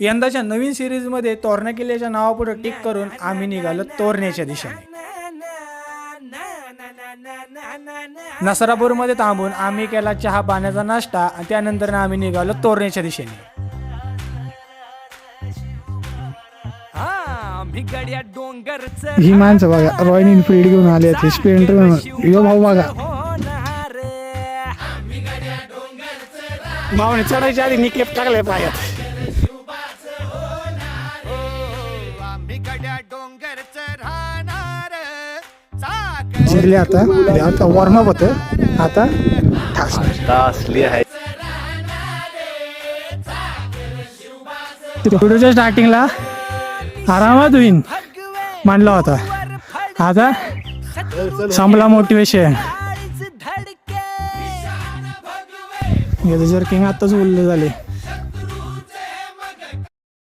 यंदाच्या नवीन सिरीजमध्ये तोरणा किल्ल्याच्या नावापुढे टिक करून आम्ही निघालो तोरण्याच्या दिशेने. नसरापूरमध्ये थांबून आम्ही केला चहा पाण्याचा नाश्ता आणि त्यानंतर आम्ही निघालो तोरण्याच्या दिशेने. ही माणसं बघा रॉयल एनफिल्ड घेऊन आले आहेत स्प्लेंडर यो भाऊ बघा. भावने चढायच्या आधी निकेप टाकले पायात. भिगड्या डोंगरच राहणार. आता. आता वॉर्मअप होतं. आता ठास. व्हिडिओच्या स्टार्टिंगला आरामात होईन मांडला होता. आता संपला मोटिवेशन जर किंग आताच बोलले झाले.